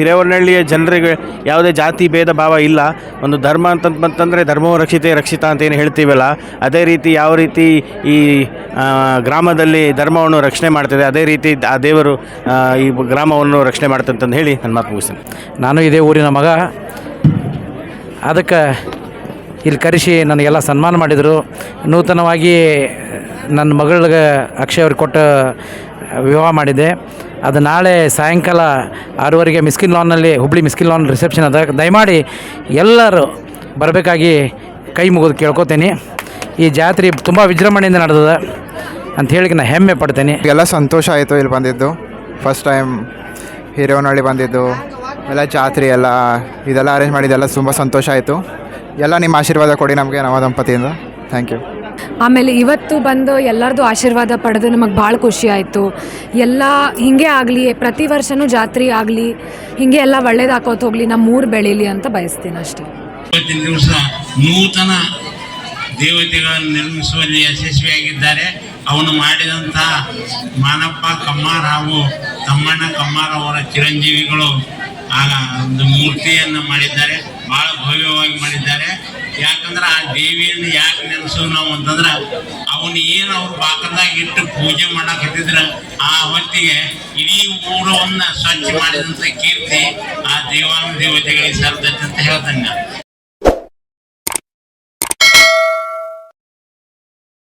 ಹಿರೇವರ್ನಹಳ್ಳಿಯ ಜನರಿಗೆ ಯಾವುದೇ ಜಾತಿ, ಭೇದ, ಭಾವ ಇಲ್ಲ. ಒಂದು ಧರ್ಮ ಅಂತಂತಂದರೆ ಧರ್ಮವು ರಕ್ಷಿತೆ, ರಕ್ಷಿತ ಅಂತ ಏನು ಹೇಳ್ತೀವಲ್ಲ? ಅದೇ ರೀತಿ ಯಾವ ರೀತಿ ಈ ಗ್ರಾಮದಲ್ಲಿ ಧರ್ಮವನ್ನು ರಕ್ಷಣೆ ಮಾಡ್ತದೆ, ಅದೇ ರೀತಿ ಆ ದೇವರು ಈ ಗ್ರಾಮವನ್ನು ರಕ್ಷಣೆ ಮಾಡ್ತಂತಂದು ಹೇಳಿ ನನ್ನ ಮಾತು ಮುಗಿಸ್ತೇನೆ. ನಾನು ಇದೇ ಊರಿನ ಮಗ. ಅದಕ್ಕೆ ಇಲ್ಲಿ ಕರೆಸಿ ನನಗೆಲ್ಲ ಸನ್ಮಾನ ಮಾಡಿದರು. ನೂತನವಾಗಿ ನನ್ನ ಮಗಳಿಗೆ ಅಕ್ಷಯ್ ಅವ್ರಿಗೆ ಕೊಟ್ಟು ವಿವಾಹ ಮಾಡಿದ್ದೆ ಅದು ನಾಳೆ ಸಾಯಂಕಾಲ ಆರೂವರೆಗೆ ಮಿಸ್ಕಿನ್ ಲಾನ್ನಲ್ಲಿ, ಹುಬ್ಳಿ ಮಿಸ್ಕಿನ್ ಲಾನ್ ರಿಸೆಪ್ಷನ್ ಅದ. ದಯಮಾಡಿ ಎಲ್ಲರೂ ಬರಬೇಕಾಗಿ ಕೈ ಮುಗಿದು ಕೇಳ್ಕೊತೀನಿ. ಈ ಜಾತ್ರೆ ತುಂಬ ವಿಜೃಂಭಣೆಯಿಂದ ನಡೆದದ. ಅಂತ ಹೇಳಿ ನಾನು ಹೆಮ್ಮೆ ಪಡ್ತೇನೆ. ಎಲ್ಲ ಸಂತೋಷ ಆಯಿತು ಇಲ್ಲಿ ಬಂದಿದ್ದು. ಫಸ್ಟ್ ಟೈಮ್ ಹಿರೇವನಹಳ್ಳಿ ಬಂದಿದ್ದು. ಎಲ್ಲ ಜಾತ್ರೆ ಎಲ್ಲ, ಇದೆಲ್ಲ ಅರೇಂಜ್ ಮಾಡಿದ್ದೆಲ್ಲ ತುಂಬ ಸಂತೋಷ ಆಯಿತು. ಎಲ್ಲ ನಿಮ್ಮ ಆಶೀರ್ವಾದ ಕೊಡಿ ನಮಗೆ ನವ ದಂಪತಿಯಿಂದ. ಥ್ಯಾಂಕ್ ಯು ಆಮೇಲೆ ಇವತ್ತು ಬಂದು ಎಲ್ಲರದು ಆಶೀರ್ವಾದ ಪಡೆದು ನಮಗೆ ಭಾಳ ಖುಷಿ ಆಯಿತು. ಎಲ್ಲ ಹೀಗೆ ಆಗಲಿ, ಪ್ರತಿ ವರ್ಷವೂ ಜಾತ್ರೆ ಆಗಲಿ, ಹೀಗೆ ಎಲ್ಲ ಒಳ್ಳೇದಾಕೋತ ಹೋಗಲಿ ನಮ್ಮ ಊರು ಬೆಳೀಲಿ ಅಂತ ಬಯಸ್ತೀನಿ ಅಷ್ಟೇ. ಇವತ್ತಿನ ದಿವಸ ನೂತನ ದೇವತೆಗಳನ್ನು ನಿರ್ಮಿಸುವಲ್ಲಿ ಯಶಸ್ವಿಯಾಗಿದ್ದಾರೆ. ಅವನು ಮಾಡಿದಂತಹ ಮಾನಪ್ಪ ಕಮ್ಮಾರ್ ಹಾಗೂ ತಮ್ಮಣ್ಣ ಕಮ್ಮಾರ್ ಅವರ ಚಿರಂಜೀವಿಗಳು ಆಗ ಒಂದು ಮೂರ್ತಿಯನ್ನು ಮಾಡಿದ್ದಾರೆ. ಬಹಳ ಭವ್ಯವಾಗಿ ಮಾಡಿದ್ದಾರೆ. ಯಾಕಂದ್ರೆ ಆ ದೇವಿಯನ್ನು ಯಾಕೆ ನೆನೆಸು ನಾವು ಅಂತಂದ್ರೆ, ಅವನು ಏನು ಅವ್ರ ಪಾಕದಾಗ ಇಟ್ಟು ಪೂಜೆ ಮಾಡಕತ್ತಿದ್ರ ಆ ಹೊತ್ತಿಗೆ ಇಡೀ ಊರವನ್ನ ಸ್ವಚ್ಛ ಮಾಡಿದಂಥ ಕೀರ್ತಿ ಆ ದೇವಾನು ದೇವತೆಗಳಿಗೆ ಸಲ್ತೈತೆ ಅಂತ